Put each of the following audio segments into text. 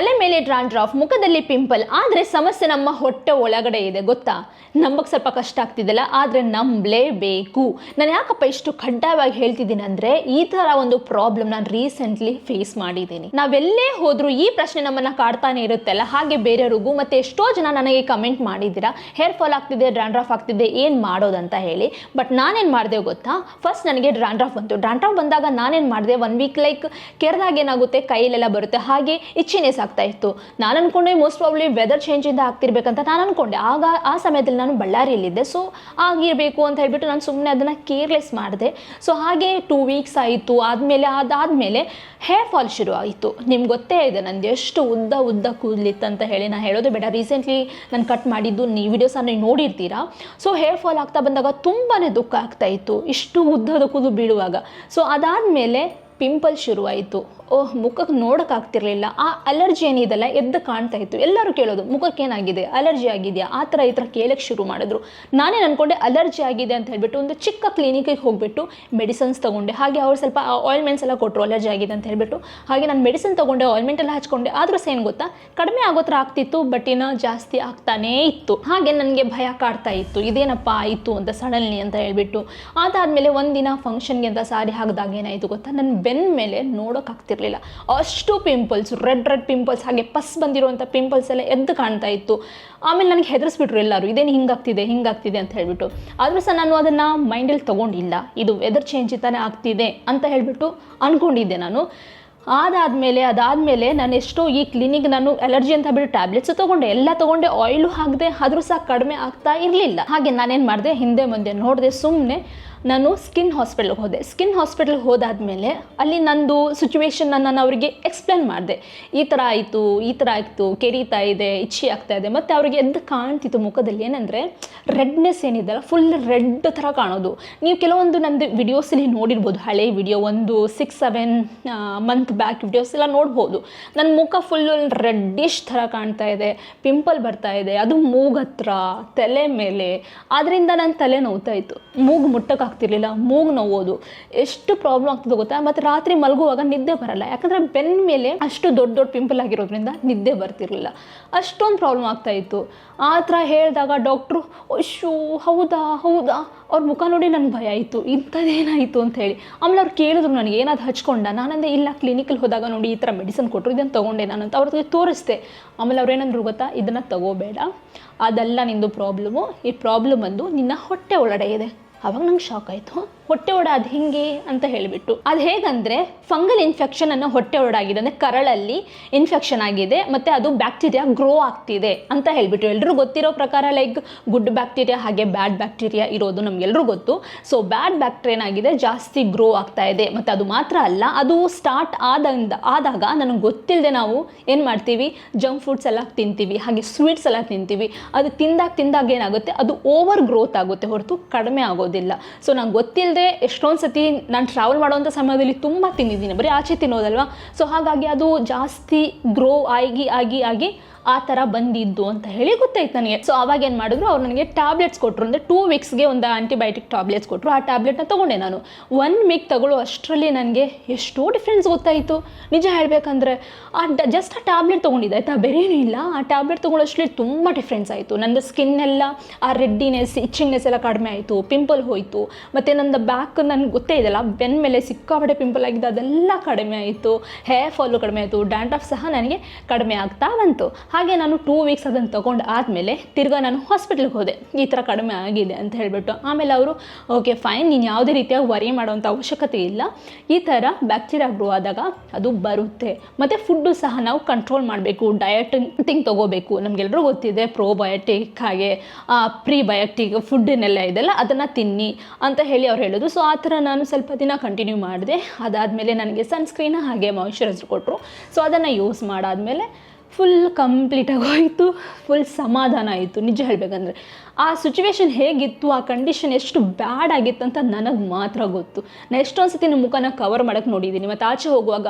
ತಲೆ ಮೇಲೆ ಡ್ರಾಂಡ್ರಾಫ್, ಮುಖದಲ್ಲಿ ಪಿಂಪಲ್, ಆದರೆ ಸಮಸ್ಯೆ ನಮ್ಮ ಹೊಟ್ಟೆ ಒಳಗಡೆ ಇದೆ, ಗೊತ್ತಾ? ನಂಬಕ್ಕೆ ಸ್ವಲ್ಪ ಕಷ್ಟ ಆಗ್ತಿದೆಯಲ್ಲ ಆದರೆ ನಂಬಲೇಬೇಕು. ನಾನು ಯಾಕಪ್ಪ ಇಷ್ಟು ಕಡ್ಡಾಯವಾಗಿ ಹೇಳ್ತಿದ್ದೀನಿ ಅಂದರೆ, ಈ ಥರ ಒಂದು ಪ್ರಾಬ್ಲಮ್ ನಾನು ರೀಸೆಂಟ್ಲಿ ಫೇಸ್ ಮಾಡಿದ್ದೀನಿ. ನಾವೆಲ್ಲೇ ಹೋದರೂ ಈ ಪ್ರಶ್ನೆ ನಮ್ಮನ್ನು ಕಾಡ್ತಾನೆ ಇರುತ್ತಲ್ಲ, ಹಾಗೆ ಬೇರೆಯವ್ರಿಗೂ, ಮತ್ತು ಎಷ್ಟೋ ಜನ ನನಗೆ ಕಮೆಂಟ್ ಮಾಡಿದ್ದೀರಾ ಹೇರ್ ಫಾಲ್ ಆಗ್ತಿದೆ, ಡ್ರಾಂಡ್ರಾಫ್ ಆಗ್ತಿದೆ, ಏನು ಮಾಡೋದಂತ ಹೇಳಿ. ಬಟ್ ನಾನೇನು ಮಾಡಿದೆ ಗೊತ್ತಾ? ಫಸ್ಟ್ ನನಗೆ ಡ್ರಾಂಡ್ರಾಫ್ ಬಂತು. ಡ್ರಾಂಡ್ರಾಫ್ ಬಂದಾಗ ನಾನೇನು ಮಾಡಿದೆ? ಒನ್ ವೀಕ್ ಲೈಕ್ ಕೆರೆದಾಗ ಏನಾಗುತ್ತೆ? ಕೈಲೆಲ್ಲ ಬರುತ್ತೆ. ಹಾಗೆ ಇಚ್ಛಿನೆಸ್ ಆಗ್ತಾ ಇತ್ತು. ನಾನು ಅನ್ಕೊಂಡೆ ಮೋಸ್ಟ್ ಪ್ರಾಬ್ಲಿ ವೆದರ್ ಚೇಂಜಿಂದ ಆಗ್ತಿರ್ಬೇಕಂತ ನಾನು ಅನ್ಕೊಂಡೆ. ಆಗ ಆ ಸಮಯದಲ್ಲಿ ನಾನು ಬಳ್ಳಾರಿಯಲ್ಲಿದ್ದೆ. ಸೊ ಆಗಿರಬೇಕು ಅಂತ ಹೇಳ್ಬಿಟ್ಟು ನಾನು ಸುಮ್ಮನೆ ಅದನ್ನು ಕೇರ್ಲೆಸ್ ಮಾಡಿದೆ. ಸೊ ಹಾಗೆ ಟೂ ವೀಕ್ಸ್ ಆಯಿತು. ಆದಮೇಲೆ ಅದಾದಮೇಲೆ ಹೇರ್ ಫಾಲ್ ಶುರು ಆಯಿತು. ನಿಮ್ಗೆ ಗೊತ್ತೇ ಇದೆ, ನಂದು ಎಷ್ಟು ಉದ್ದ ಉದ್ದ ಕೂದಲಿತ್ತಂತ ಹೇಳಿ ನಾನು ಹೇಳೋದು ಬೇಡ. ರೀಸೆಂಟ್ಲಿ ನಾನು ಕಟ್ ಮಾಡಿದ್ದು ನೀ ವಿಡಿಯೋಸನ್ನು ನೀವು ನೋಡಿರ್ತೀರಾ? ಸೊ ಹೇರ್ ಫಾಲ್ ಆಗ್ತಾ ಬಂದಾಗ ತುಂಬಾ ದುಃಖ ಆಗ್ತಾ ಇತ್ತು. ಇಷ್ಟು ಉದ್ದದ ಕೂದಲು ಬೀಳುವಾಗ. ಸೊ ಅದಾದಮೇಲೆ ಪಿಂಪಲ್ ಶುರುವಾಯಿತು ಮುಖಕ್ಕೆ ನೋಡೋಕ್ಕಾಗ್ತಿರ್ಲಿಲ್ಲ ಆ ಅಲರ್ಜಿ ಏನಿದೆಲ್ಲ ಎದ್ದು ಕಾಣ್ತಾ ಇತ್ತು. ಎಲ್ಲರೂ ಕೇಳೋದು, ಮುಖಕ್ಕೆ ಏನಾಗಿದೆ? ಅಲರ್ಜಿ ಆಗಿದೆಯಾ? ಆ ಥರ ಈ ಥರ ಕೇಳಕ್ಕೆ ಶುರು ಮಾಡಿದ್ರು. ನಾನೇನು ಅನ್ಕೊಂಡೆ ಅಲರ್ಜಿ ಆಗಿದೆ ಅಂತ ಹೇಳಿಬಿಟ್ಟು ಒಂದು ಚಿಕ್ಕ ಕ್ಲಿನಿಕಿಗೆ ಹೋಗ್ಬಿಟ್ಟು ಮೆಡಿಸನ್ಸ್ ತೊಗೊಂಡೆ. ಹಾಗೆ ಅವ್ರು ಸ್ವಲ್ಪ ಆಯಿಲ್ಮೆಂಟ್ಸ್ ಎಲ್ಲ ಕೊಟ್ಟರು ಅಲರ್ಜಿ ಆಗಿದೆ ಅಂತ ಹೇಳಿಬಿಟ್ಟು. ಹಾಗೆ ನಾನು ಮೆಡಿಸಿನ್ ತೊಗೊಂಡೆ ಆಯಿಲ್ಮೆಂಟ್ ಎಲ್ಲ ಹಚ್ಕೊಂಡೆ. ಆದರೂ ಏನು ಗೊತ್ತಾ? ಕಡಿಮೆ ಆಗೋ ಥರ ಆಗ್ತಿತ್ತು ಬಟ್ ಇನ್ನು ಜಾಸ್ತಿ ಆಗ್ತಾನೇ ಇತ್ತು. ಹಾಗೆ ನನಗೆ ಭಯ ಕಾಡ್ತಾ ಇತ್ತು. ಇದೇನಪ್ಪ ಆಯಿತು ಅಂತ ಸಡನ್ಲಿ ಅಂತ ಹೇಳ್ಬಿಟ್ಟು. ಅದಾದಮೇಲೆ ಒಂದಿನ ಫಂಕ್ಷನ್ಗೆ ಅಂತ ಸಾರಿ ಹಾಕಿದಾಗ ಏನಾಯಿತು ಗೊತ್ತಾ? ನನ್ನ ಬೆನ್ನ ಮೇಲೆ ನೋಡೋಕ್ಕಾಗ್ತಿರ್ಲಿಲ್ಲ ಅಷ್ಟು ಪಿಂಪಲ್ಸ್ ರೆಡ್ ರೆಡ್ ಪಿಂಪಲ್ಸ್ ಹಾಗೆ ಪಸ್ ಬಂದಿರುವಂಥ ಪಿಂಪಲ್ಸ್ ಎಲ್ಲ ಎದ್ದು ಕಾಣ್ತಾ ಇತ್ತು. ಆಮೇಲೆ ನನಗೆ ಹೆದರಿಸ್ಬಿಟ್ರು ಎಲ್ಲರೂ, ಇದೇನು ಹಿಂಗಾಗ್ತಿದೆ ಹಿಂಗಾಗ್ತಿದೆ ಅಂತ ಹೇಳಿಬಿಟ್ಟು. ಆದರೂ ಸಹ ನಾನು ಅದನ್ನು ಮೈಂಡಲ್ಲಿ ತೊಗೊಂಡಿಲ್ಲ. ಇದು ವೆದರ್ ಚೇಂಜ್ ತಾನೇ ಆಗ್ತಿದೆ ಅಂತ ಹೇಳಿಬಿಟ್ಟು ಅಂದ್ಕೊಂಡಿದ್ದೆ ನಾನು. ಅದಾದಮೇಲೆ ಅದಾದಮೇಲೆ ನಾನು ಎಷ್ಟೋ ಈ ಕ್ಲಿನಿಕ್ ನಾನು ಅಲರ್ಜಿ ಅಂತ ಬಿಟ್ಟು ಟ್ಯಾಬ್ಲೆಟ್ಸ್ ತೊಗೊಂಡೆ. ಎಲ್ಲ ತೊಗೊಂಡೆ ಆಯಿಲು ಹಾಕಿದೆ, ಆದರೂ ಸಹ ಕಡಿಮೆ ಆಗ್ತಾ ಇರಲಿಲ್ಲ. ಹಾಗೆ ನಾನೇನು ಮಾಡಿದೆ, ಹಿಂದೆ ಮುಂದೆ ನೋಡಿದೆ ಸುಮ್ಮನೆ ನಾನು ಸ್ಕಿನ್ ಹಾಸ್ಪಿಟಲ್ಗೆ ಹೋದೆ. ಸ್ಕಿನ್ ಹಾಸ್ಪಿಟ್ಲಿಗೆ ಹೋದಾದಮೇಲೆ ಅಲ್ಲಿ ನಂದು ಸಿಚುವೇಶನ್ನ ನಾನು ಅವರಿಗೆ ಎಕ್ಸ್ಪ್ಲೇನ್ ಮಾಡಿದೆ. ಈ ಥರ ಆಯಿತು, ಈ ಥರ ಆಯಿತು, ಕೆರೀತಾ ಇದೆ ಇಚ್ಚಿ ಆಗ್ತಾ ಇದೆ. ಮತ್ತು ಅವರಿಗೆ ಎದ್ದು ಕಾಣ್ತಿತ್ತು ಮುಖದಲ್ಲಿ ಏನಂದರೆ ರೆಡ್ನೆಸ್ ಏನಿದೆಲ್ಲ ಫುಲ್ ರೆಡ್ ಥರ ಕಾಣೋದು. ನೀವು ಕೆಲವೊಂದು ನಂದು ವಿಡಿಯೋಸಲ್ಲಿ ನೋಡಿರ್ಬೋದು, ಹಳೆ ವಿಡಿಯೋ ಒಂದು six seven month back videos ಎಲ್ಲ ನೋಡ್ಬೋದು. ನನ್ನ ಮುಖ ಫುಲ್ ರೆಡ್ಡಿಶ್ ಥರ ಕಾಣ್ತಾ ಇದೆ ಪಿಂಪಲ್ ಬರ್ತಾ ಇದೆ, ಅದು ಮೂಗತ್ರ ತಲೆ ಮೇಲೆ. ಅದರಿಂದ ನನ್ನ ತಲೆ ನೋವ್ತಾ ಇತ್ತು. ಮೂಗು ಮುಟ್ಟಕ್ಕೆ ಆಗ್ತಿರ್ಲಿಲ್ಲ, ಮೂಗು ನೋವೋದು, ಎಷ್ಟು ಪ್ರಾಬ್ಲಮ್ ಆಗ್ತದೆ ಗೊತ್ತಾ? ಮತ್ತು ರಾತ್ರಿ ಮಲಗುವಾಗ ನಿದ್ದೆ ಬರಲ್ಲ. ಯಾಕಂದರೆ ಬೆನ್ನ ಮೇಲೆ ಅಷ್ಟು ದೊಡ್ಡ ದೊಡ್ಡ ಪಿಂಪಲ್ ಆಗಿರೋದ್ರಿಂದ ನಿದ್ದೆ ಬರ್ತಿರಲಿಲ್ಲ. ಅಷ್ಟೊಂದು ಪ್ರಾಬ್ಲಮ್ ಆಗ್ತಾ ಇತ್ತು. ಆ ಥರ ಹೇಳಿದಾಗ ಡಾಕ್ಟ್ರು ಅಶ್ಯೂ ಹೌದಾ ಹೌದಾ? ಅವ್ರ ಮುಖ ನೋಡಿ ನನಗೆ ಭಯ ಆಯಿತು. ಇಂಥದ್ದೇನಾಯಿತು ಅಂತ ಹೇಳಿ. ಆಮೇಲೆ ಅವ್ರು ಕೇಳಿದ್ರು ನನಗೆ ಏನಾದ್ರು ಹಚ್ಕೊಂಡ? ನಾನಂದೆ, ಇಲ್ಲ ಕ್ಲಿನಿಕಲ್ಲಿ ಹೋದಾಗ ನೋಡಿ ಈ ಥರ ಮೆಡಿಸನ್ ಕೊಟ್ಟರು ಇದನ್ನು ತೊಗೊಂಡೆ ನಾನು? ಅಂತ ಅವ್ರಿಗೆ ತೋರಿಸ್ದೆ. ಆಮೇಲೆ ಅವ್ರು ಏನಂದ್ರು ಗೊತ್ತಾ? ಇದನ್ನು ತಗೋಬೇಡ. ಅದೆಲ್ಲ ನಿಂದು ಪ್ರಾಬ್ಲಮು ಈ ಪ್ರಾಬ್ಲಮ್ ಬಂದು ನಿನ್ನ ಹೊಟ್ಟೆ ಒಳಗಡೆ ಇದೆ. ಅವಾಗ ನಂಗೆ ಶಾಕ್ ಆಯಿತು. ಹೊಟ್ಟೆ ಒಡ ಹಿಂಗೆ ಅಂತ ಹೇಳಿಬಿಟ್ಟು. ಅದು ಹೇಗಂದರೆ ಫಂಗಲ್ ಇನ್ಫೆಕ್ಷನ್ ಅನ್ನೋ ಹೊಟ್ಟೆ ಒಡಾಗಿದೆ ಅಂದರೆ ಕರಳಲ್ಲಿ ಇನ್ಫೆಕ್ಷನ್ ಆಗಿದೆ, ಮತ್ತು ಅದು ಬ್ಯಾಕ್ಟೀರಿಯಾ ಗ್ರೋ ಆಗ್ತಿದೆ ಅಂತ ಹೇಳಿಬಿಟ್ಟು. ಎಲ್ಲರೂ ಗೊತ್ತಿರೋ ಪ್ರಕಾರ ಲೈಕ್ ಗುಡ್ ಬ್ಯಾಕ್ಟೀರಿಯಾ ಹಾಗೆ ಬ್ಯಾಡ್ ಬ್ಯಾಕ್ಟೀರಿಯಾ ಇರೋದು ನಮಗೆಲ್ಲರೂ ಗೊತ್ತು. ಸೊ ಬ್ಯಾಡ್ ಬ್ಯಾಕ್ಟೀರಿಯಾ ಏನಾಗಿದೆ? ಜಾಸ್ತಿ ಗ್ರೋ ಆಗ್ತಾ ಇದೆ. ಮತ್ತು ಅದು ಮಾತ್ರ ಅಲ್ಲ, ಅದು ಸ್ಟಾರ್ಟ್ ಆದಂದ, ಆದಾಗ ನನಗೆ ಗೊತ್ತಿಲ್ಲದೆ ನಾವು ಏನು ಮಾಡ್ತೀವಿ? ಜಂಕ್ ಫುಡ್ಸ್ ಎಲ್ಲ ತಿಂತೀವಿ, ಹಾಗೆ ಸ್ವೀಟ್ಸ್ ಎಲ್ಲ ತಿಂತೀವಿ. ಅದು ತಿಂದಾಗ ತಿಂದಾಗ ಏನಾಗುತ್ತೆ? ಅದು ಓವರ್ ಗ್ರೋತ್ ಆಗುತ್ತೆ ಹೊರತು ಕಡಿಮೆ ಆಗೋದಿಲ್ಲ. ಸೊ ನಂಗೆ ಗೊತ್ತಿಲ್ಲದೆ ಎಷ್ಟೊಂದು ಸತಿ ನಾನು ಟ್ರಾವೆಲ್ ಮಾಡೋವಂಥ ಸಮಯದಲ್ಲಿ ತುಂಬ ತಿಂದಿದ್ದೀನಿ. ಬರೀ ಆಚೆ ತಿನ್ನೋದಲ್ವಾ? ಸೊ ಹಾಗಾಗಿ ಅದು ಜಾಸ್ತಿ ಗ್ರೋ ಆಗಿ ಆಗಿ ಆಗಿ ಆ ಥರ ಬಂದಿದ್ದು ಅಂತ ಹೇಳಿ ಗೊತ್ತಾಯ್ತು ನನಗೆ ಸೊ ಅವಾಗ ಏನು ಮಾಡಿದ್ರು, ಅವ್ರು ನನಗೆ ಟ್ಯಾಬ್ಲೆಟ್ಸ್ ಕೊಟ್ಟರು ಅಂದರೆ ಟೂ ವೀಕ್ಸ್ಗೆ ಒಂದು ಆಂಟಿಬಯೋಟಿಕ್ ಟ್ಯಾಬ್ಲೆಟ್ಸ್ ಕೊಟ್ಟರು ಆ ಟ್ಯಾಬ್ಲೆಟ್ನ ತೊಗೊಂಡೆ ನಾನು. ಒನ್ ವೀಕ್ ತಗೊಳ್ಳೋ ಅಷ್ಟರಲ್ಲಿ ನನಗೆ ಎಷ್ಟೋ ಡಿಫ್ರೆನ್ಸ್ ಗೊತ್ತಾಯಿತು. ನಿಜ ಹೇಳಬೇಕಂದ್ರೆ, ಆ ಜಸ್ಟ್ ಆ ಟ್ಯಾಬ್ಲೆಟ್ ತೊಗೊಂಡಿದ್ದೆ, ಆಯಿತಾ? ಬೇರೇನೂ ಇಲ್ಲ. ಆ ಟ್ಯಾಬ್ಲೆಟ್ ತೊಗೊಳ್ಳೋಷ್ಟರಲ್ಲಿ ತುಂಬ ಡಿಫ್ರೆನ್ಸ್ ಆಯಿತು. ನಂದು ಸ್ಕಿನ್ ಎಲ್ಲ, ಆ ರೆಡ್ಡಿನೆಸ್ ಇಚ್ಚಿಂಗ್ನೆಸ್ ಎಲ್ಲ ಕಡಿಮೆ ಆಯಿತು. ಪಿಂಪಲ್ ಹೋಯಿತು. ಮತ್ತು ನನ್ನ ಬ್ಯಾಕ್ ನನಗೆ ಗೊತ್ತೇ ಇದೆಲ್ಲ ಬೆನ್ ಮೇಲೆ ಸಿಕ್ಕಾಪಟ್ಟೆ ಪಿಂಪಲ್ ಆಗಿದ್ದು, ಅದೆಲ್ಲ ಕಡಿಮೆ ಆಯಿತು. ಹೇರ್ ಫಾಲು ಕಡಿಮೆ ಆಯಿತು. ಡ್ಯಾಂಡ್ರಫ್ ಸಹ ನನಗೆ ಕಡಿಮೆ ಆಗ್ತಾ ಬಂತು. ಹಾಗೆ ನಾನು ಟೂ ವೀಕ್ಸ್ ಅದನ್ನು ತೊಗೊಂಡು ಆದಮೇಲೆ ತಿರ್ಗಾ ನಾನು ಹಾಸ್ಪಿಟ್ಲಿಗೆ ಹೋದೆ. ಈ ಥರ ಕಡಿಮೆ ಆಗಿದೆ ಅಂತ ಹೇಳಿಬಿಟ್ಟು. ಆಮೇಲೆ ಅವರು ಓಕೆ ಫೈನ್ ನೀನು ಯಾವುದೇ ರೀತಿಯಾಗಿ ವರಿ ಮಾಡೋವಂಥ ಅವಶ್ಯಕತೆ ಇಲ್ಲ. ಈ ಥರ ಬ್ಯಾಕ್ಟೀರಿಯಾ ಗ್ರೋ ಆದಾಗ ಅದು ಬರುತ್ತೆ. ಮತ್ತು ಫುಡ್ಡು ಸಹ ನಾವು ಕಂಟ್ರೋಲ್ ಮಾಡಬೇಕು. ಡಯಟಿಂಗ್ ತೊಗೋಬೇಕು. ನಮಗೆಲ್ಲರೂ ಗೊತ್ತಿದೆ ಪ್ರೋಬಯೋಟಿಕ್ ಹಾಗೆ ಪ್ರೀಬಯೋಟಿಕ್ ಫುಡ್ಡನ್ನೆಲ್ಲ ಇದೆಲ್ಲ ಅದನ್ನು ತಿನ್ನಿ ಅಂತ ಹೇಳಿ ಅವ್ರು ಹೇಳೋದು. ಸೊ ಆ ಥರ ನಾನು ಸ್ವಲ್ಪ ದಿನ ಕಂಟಿನ್ಯೂ ಮಾಡಿದೆ. ಅದಾದಮೇಲೆ ನನಗೆ ಸನ್ಸ್ಕ್ರೀನ್ ಹಾಗೆ ಮಾಯಿಶ್ಚರೈಸರ್ ಕೊಟ್ಟರು ಸೊ ಅದನ್ನು ಯೂಸ್ ಮಾಡಾದಮೇಲೆ ಫುಲ್ ಕಂಪ್ಲೀಟಾಗಿ ಹೋಯಿತು ಫುಲ್ ಸಮಾಧಾನ ಆಯಿತು, ನಿಜ ಹೇಳಬೇಕಂದ್ರೆ. ಆ ಸಿಚುವೇಶನ್ ಹೇಗಿತ್ತು, ಆ ಕಂಡೀಷನ್ ಎಷ್ಟು ಬ್ಯಾಡ್ ಆಗಿತ್ತು ಅಂತ ನನಗೆ ಮಾತ್ರ ಗೊತ್ತು. ನಾನು ಎಷ್ಟೊಂದು ಸತಿ ನಿಮ್ಮ ಮುಖನ ಕವರ್ ಮಾಡೋಕ್ಕೆ ನೋಡಿದ್ದೀನಿ ಮತ್ತು ಆಚೆ ಹೋಗುವಾಗ,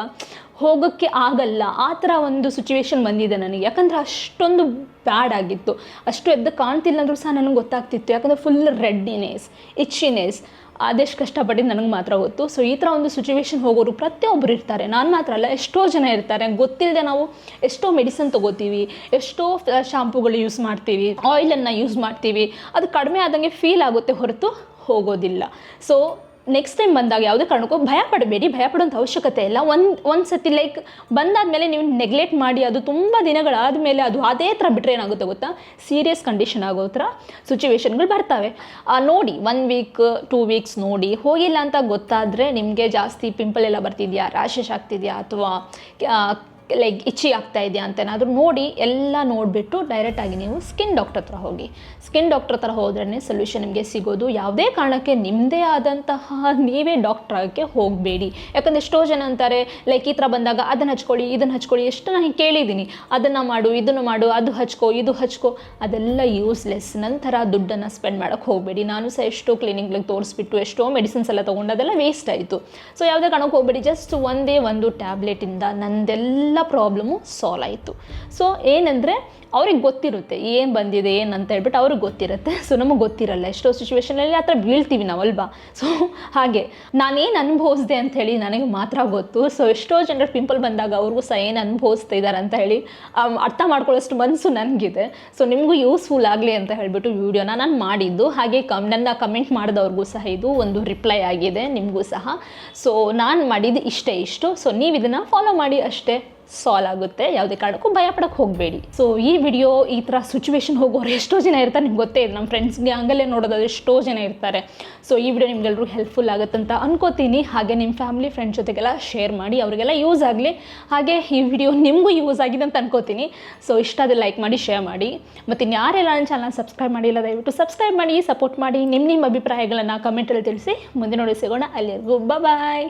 ಹೋಗೋಕ್ಕೆ ಆಗಲ್ಲ, ಆ ಥರ ಒಂದು ಸಿಚುವೇಶನ್ ಬಂದಿದೆ ನನಗೆ. ಯಾಕಂದರೆ ಅಷ್ಟೊಂದು ಬ್ಯಾಡ್ ಆಗಿತ್ತು. ಅಷ್ಟು ಎದ್ದು ಕಾಣ್ತಿಲ್ಲ ಅಂದರೂ ಸಹ ನನಗೆ ಗೊತ್ತಾಗ್ತಿತ್ತು. ಯಾಕಂದರೆ ಫುಲ್ ರೆಡ್ಡಿನೆಸ್ ಇಚ್ಚಿನೆಸ್ ಅದೆಷ್ಟು ಕಷ್ಟಪಟ್ಟಿದ್ದು ನನಗೆ ಮಾತ್ರ ಗೊತ್ತು. ಸೊ ಈ ಥರ ಒಂದು ಸಿಚುವೇಶನ್ ಹೋಗೋರು ಪ್ರತಿಯೊಬ್ಬರು ಇರ್ತಾರೆ. ನಾನು ಮಾತ್ರ ಅಲ್ಲ, ಎಷ್ಟೋ ಜನ ಇರ್ತಾರೆ. ಗೊತ್ತಿಲ್ಲದೆ ನಾವು ಎಷ್ಟೋ ಮೆಡಿಸನ್ ತೊಗೋತೀವಿ, ಎಷ್ಟೋ ಶಾಂಪುಗಳು ಯೂಸ್ ಮಾಡ್ತೀವಿ ಆಯಿಲನ್ನು ಯೂಸ್ ಮಾಡ್ತೀವಿ. ಅದು ಕಡಿಮೆ ಆದಂಗೆ ಫೀಲ್ ಆಗುತ್ತೆ ಹೊರತು ಹೋಗೋದಿಲ್ಲ. ಸೊ ನೆಕ್ಸ್ಟ್ ಟೈಮ್ ಬಂದಾಗ ಯಾವುದೇ ಕಾರಣಕ್ಕೂ ಭಯ ಪಡಬೇಡಿ, ಭಯ ಪಡೋಂಥ ಅವಶ್ಯಕತೆ ಇಲ್ಲ. ಒಂದು ಒಂದು ಸತಿ ಲೈಕ್ ಬಂದಾದಮೇಲೆ ನೀವು ನೆಗ್ಲೆಕ್ಟ್ ಮಾಡಿ, ಅದು ತುಂಬ ದಿನಗಳಾದ ಮೇಲೆ ಅದು ಅದೇ ಥರ ಬಿಟ್ಟರೆ ಏನಾಗುತ್ತೆ ಗೊತ್ತಾ? ಸೀರಿಯಸ್ ಕಂಡೀಷನ್ ಆಗೋ ಥರ ಸಿಚುವೇಶನ್ಗಳು ಬರ್ತವೆ. ನೋಡಿ ಒನ್ ವೀಕ್ ಟೂ ವೀಕ್ಸ್ ನೋಡಿ, ಹೋಗಿಲ್ಲ ಅಂತ ಗೊತ್ತಾದರೆ ನಿಮಗೆ ಜಾಸ್ತಿ ಪಿಂಪಲ್ ಎಲ್ಲ ಬರ್ತಿದೆಯಾ? ರ್ಯಾಷಸ್ ಆಗ್ತಿದೆಯಾ? ಅಥವಾ ಲೈಕ್ ಇಚ್ಚಿ ಆಗ್ತಾ ಇದೆಯಾ ಅಂತ ಏನಾದರೂ ನೋಡಿ ಎಲ್ಲ ನೋಡಿಬಿಟ್ಟು ಡೈರೆಕ್ಟಾಗಿ ನೀವು ಸ್ಕಿನ್ ಡಾಕ್ಟರ್ ಹತ್ರ ಹೋಗಿ. ಸ್ಕಿನ್ ಡಾಕ್ಟರ್ ಹತ್ರ ಹೋದ್ರೇ ಸೊಲ್ಯೂಷನ್ ನಿಮಗೆ ಸಿಗೋದು. ಯಾವುದೇ ಕಾರಣಕ್ಕೆ ನಿಮ್ಮದೇ ಆದಂತಹ ನೀವೇ ಡಾಕ್ಟರ್ ಆಗಕ್ಕೆ ಹೋಗಬೇಡಿ. ಯಾಕಂದರೆ ಎಷ್ಟೋ ಜನ ಅಂತಾರೆ ಲೈಕ್ ಈ ಥರ ಬಂದಾಗ ಅದನ್ನು ಹಚ್ಕೊಳ್ಳಿ, ಇದನ್ನು ಹಚ್ಕೊಳ್ಳಿ ಎಷ್ಟು ನಾನು ಕೇಳಿದ್ದೀನಿ. ಅದನ್ನು ಮಾಡು, ಇದನ್ನು ಮಾಡು, ಅದು ಹಚ್ಕೋ, ಇದು ಹಚ್ಕೋ. ಅದೆಲ್ಲ ಯೂಸ್ಲೆಸ್ ನಂತರ ದುಡ್ಡನ್ನು ಸ್ಪೆಂಡ್ ಮಾಡೋಕ್ಕೆ ಹೋಗಬೇಡಿ. ನಾನು ಸಹ ಎಷ್ಟೋ ಕ್ಲಿನಿಕ್ಗಳಿಗೆ ತೋರಿಸ್ಬಿಟ್ಟು, ಎಷ್ಟೋ ಮೆಡಿಸಿನ್ಸ್ ಎಲ್ಲ ತೊಗೊಂಡು ಅದೆಲ್ಲ ವೇಸ್ಟ್ ಆಯಿತು. ಸೊ ಯಾವುದೇ ಕಾರಣಕ್ಕೆ ಹೋಗಬೇಡಿ. ಜಸ್ಟ್ ಒಂದೇ ಒಂದು ಟ್ಯಾಬ್ಲೆಟಿಂದ ನಂದೆಲ್ಲ ಪ್ರಾಬ್ಲಮು ಸಾಲ್ವ್ ಆಯಿತು. ಸೊ ಏನಂದರೆ ಅವ್ರಿಗೆ ಗೊತ್ತಿರುತ್ತೆ, ಏನು ಬಂದಿದೆ, ಏನು ಅಂತ ಹೇಳ್ಬಿಟ್ಟು ಅವ್ರಿಗೆ ಗೊತ್ತಿರುತ್ತೆ. ಸೊ ನಮಗೆ ಗೊತ್ತಿರಲ್ಲ, ಎಷ್ಟೋ ಸಿಚುವೇಶನಲ್ಲಿ ಆ ಥರ ಬೀಳ್ತೀವಿ ನಾವಲ್ವಾ ಸೊ ಹಾಗೆ, ನಾನೇನು ಅನುಭವಿಸಿದೆ ಅಂತ ಹೇಳಿ ನನಗೆ ಮಾತ್ರ ಗೊತ್ತು. ಸೊ ಎಷ್ಟೋ ಜನರ ಪಿಂಪಲ್ ಬಂದಾಗ ಅವ್ರಿಗೂ ಸಹ ಏನು ಅನುಭವಿಸ್ತಾ ಇದ್ದಾರೆ ಅಂತ ಹೇಳಿ ಅರ್ಥ ಮಾಡ್ಕೊಳ್ಳೋಷ್ಟು ಮನಸ್ಸು ನನಗಿದೆ. ಸೊ ನಿಮಗೂ ಯೂಸ್ಫುಲ್ ಆಗಲಿ ಅಂತ ಹೇಳಿಬಿಟ್ಟು ವಿಡಿಯೋನ ನಾನು ಮಾಡಿದ್ದು. ಹಾಗೆ ಕಮ್, ನನ್ನ ಕಮೆಂಟ್ ಮಾಡಿದವ್ರಿಗೂ ಸಹ ಇದು ಒಂದು ರಿಪ್ಲೈ ಆಗಿದೆ, ನಿಮಗೂ ಸಹ. ಸೊ ನಾನು ಮಾಡಿದ್ದು ಇಷ್ಟೇ ಇಷ್ಟು. ಸೊ ನೀವು ಇದನ್ನು ಫಾಲೋ ಮಾಡಿ ಅಷ್ಟೇ. ಸಾಲ್ವ್ ಆಗುತ್ತೆ. ಯಾವುದೇ ಕಾರಣಕ್ಕೂ ಭಯ ಪಡಕ್ಕೆ ಹೋಗಬೇಡಿ. ಸೊ ಈ ವಿಡಿಯೋ ಈ ಥರ ಸಿಚುವೇಶನ್ ಹೋಗೋರು ಎಷ್ಟೋ ಜನ ಇರ್ತಾರೆ ನಿಮ್ಗೆ ಗೊತ್ತೇ ಇದೆ. ನಮ್ಮ ಫ್ರೆಂಡ್ಸ್ಗೆ ಹಂಗಲ್ಲೇ ನೋಡೋದಾದ್ರೆ ಎಷ್ಟೋ ಜನ ಇರ್ತಾರೆ. ಸೊ ಈ ವಿಡಿಯೋ ನಿಮ್ಗೆಲ್ಲರೂ ಹೆಲ್ಪ್ಫುಲ್ ಆಗುತ್ತಂತ ಅನ್ಕೋತೀನಿ. ಹಾಗೆ ನಿಮ್ಮ ಫ್ಯಾಮಿಲಿ ಫ್ರೆಂಡ್ಸ್ ಜೊತೆಗೆಲ್ಲ ಶೇರ್ ಮಾಡಿ, ಅವರಿಗೆಲ್ಲ ಯೂಸ್ ಆಗಲಿ. ಹಾಗೆ ಈ ವಿಡಿಯೋ ನಿಮಗೂ ಯೂಸ್ ಆಗಿದೆ ಅಂತ ಅನ್ಕೋತೀನಿ. ಸೊ ಇಷ್ಟ ಆದರೆ ಲೈಕ್ ಮಾಡಿ ಶೇರ್ ಮಾಡಿ. ಮತ್ತು ಯಾರೆಲ್ಲ ನನ್ನ ಚಾನಲ್ ಸಬ್ಸ್ಕ್ರೈಬ್ ಮಾಡಿಲ್ಲ, ದಯವಿಟ್ಟು ಸಬ್ಸ್ಕ್ರೈಬ್ ಮಾಡಿ ಸಪೋರ್ಟ್ ಮಾಡಿ. ನಿಮ್ಮ ನಿಮ್ಮ ಅಭಿಪ್ರಾಯಗಳನ್ನು ಕಮೆಂಟಲ್ಲಿ ತಿಳಿಸಿ. ಮುಂದೆ ನೋಡಿ ಸಿಗೋಣ. ಅಲ್ಲಿಗೂ ಬಾಯ್